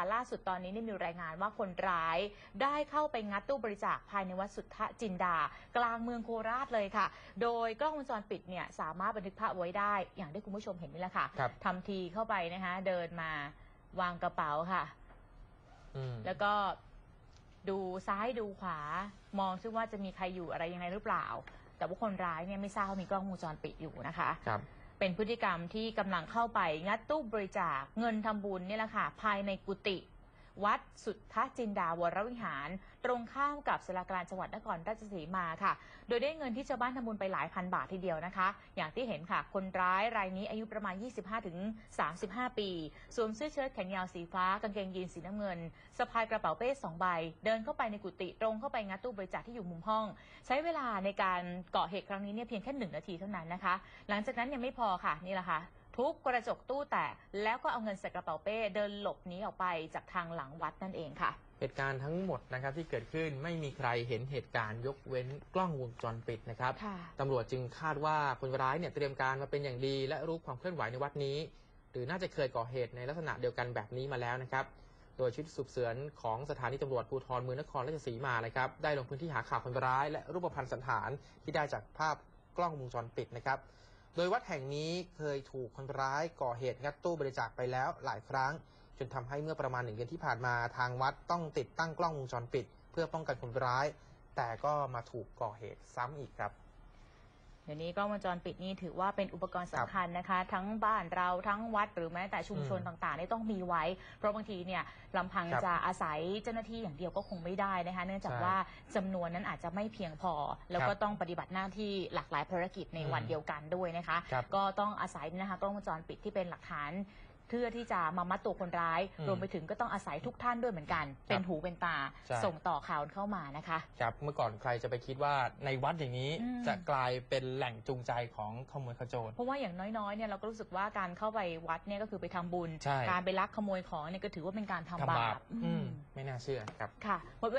ค่ะล่าสุดตอนนี้นี่มีรายงานว่าคนร้ายได้เข้าไปงัดตู้บริจาคภายในวัดสุทธจินดา กลางเมืองโคราชเลยค่ะ โดยกล้องวงจรปิดเนี่ยสามารถบันทึกภาพไว้ได้ อย่างที่คุณผู้ชมเห็นนี่แหละค่ะครับ ทำทีเข้าไปนะคะเดินมาวางกระเป๋าค่ะ อืม แล้วก็ดูซ้ายดูขวามองซิว่าจะมีใครอยู่อะไรยังไงหรือเปล่า แต่ว่าคนร้ายเนี่ยไม่ทราบว่ามีกล้องวงจรปิดอยู่นะคะ ครับ เป็นพฤติกรรมที่กำลังเข้าไปงัดตู้บริจาคเงินทำบุญนี่แหละค่ะภายในกุฏิ วัดสุทธจินดาวรวิหาร ตรงข้ามกับสารกลารจังหวัดนครราชสีมาค่ะ โดยได้เงินที่ชาวบ้านทำบุญไปหลายพันบาททีเดียวนะคะ อย่างที่เห็นค่ะคนร้ายรายนี้อายุประมาณ 25-35 ปี สวมเสื้อเชิ้ตแขนยาวสีฟ้ากางเกงยีนสีน้ำเงินสะพายกระเป๋าเป้สองใบ เดินเข้าไปในกุฏิตรงเข้าไปงัดตู้บริจาคที่อยู่มุมห้อง ใช้เวลาในการก่อเหตุครั้งนี้เนี่ยเพียงแค่หนึ่งนาทีเท่านั้นนะคะ หลังจากนั้นยังไม่พอค่ะนี่แหละค่ะ ทุบกระจกตู้แตกแล้วก็เอาเงินใส่กระเป๋าเป้เดินหลบหนีออกไปจากทางหลังวัดนั่นเองค่ะ เหตุการณ์ทั้งหมดนะครับที่เกิดขึ้นไม่มีใครเห็นเหตุการณ์ยกเว้นกล้องวงจรปิดนะครับค่ะ ตำรวจจึงคาดว่าคนร้ายเนี่ยเตรียมการมาเป็นอย่างดี และรู้ความเคลื่อนไหวในวัดนี้ หรือน่าจะเคยก่อเหตุในลักษณะเดียวกันแบบนี้มาแล้วนะครับ โดยชุดสืบสวนของสถานีตำรวจภูธรเมืองนครราชสีมานะครับได้ลงพื้นที่หาข่าวคนร้าย และรูปพรรณสันฐานที่ได้จากภาพกล้องวงจรปิดนะครับ โดยวัดแห่งนี้เคยถูกคนร้ายก่อเหตุงัดตู้บริจาคไปแล้วหลายครั้ง จนทำให้เมื่อประมาณหนึ่งเดือนที่ผ่านมาทางวัดต้องติดตั้งกล้องวงจรปิด เพื่อป้องกันคนร้าย แต่ก็มาถูกก่อเหตุซ้ำอีกครับ ดี๋ยวนี้กล้องวงจรปิดนี่ถือว่าเป็นอุปกรณ์สำคัญนะคะ ทั้งบ้านเราทั้งวัดหรือแม้แต่ชุมชนอืมต่างๆนี่ต้องมีไว้ เพราะบางทีเนี่ยลำพังครับจะอาศัยเจ้าหน้าที่อย่างเดียวก็คงไม่ได้นะคะ เนื่องจากใช่ว่าจำนวนนั้นอาจจะไม่เพียงพอ แล้วก็ครับต้องปฏิบัติหน้าที่หลากหลายภารกิจในอืมวันเดียวกันด้วยนะคะครับก็ต้องอาศัยนะคะกล้องวงจรปิดที่เป็นหลักฐาน เพื่อที่จะมามัดตัวคนร้าย อืมรวมไปถึงก็ต้องอาศัยทุกท่านด้วยเหมือนกันเป็นหูเป็นตา ใช่ ส่งต่อข่าวเข้ามานะคะ ครับเมื่อก่อนใครจะไปคิดว่าในวัดอย่างนี้อืม จะกลายเป็นแหล่งจูงใจของขโมยขโจร เพราะว่าอย่างน้อยๆเนี่ยเราก็รู้สึกว่าการเข้าไปวัดเนี่ยก็คือไปทำบุญ ใช่ การไปลักขโมยของเนี่ยก็ถือว่าเป็นการทำทำบาบาปปอือืมมไม่น่าเชื่อครับ ค่ะหมดเว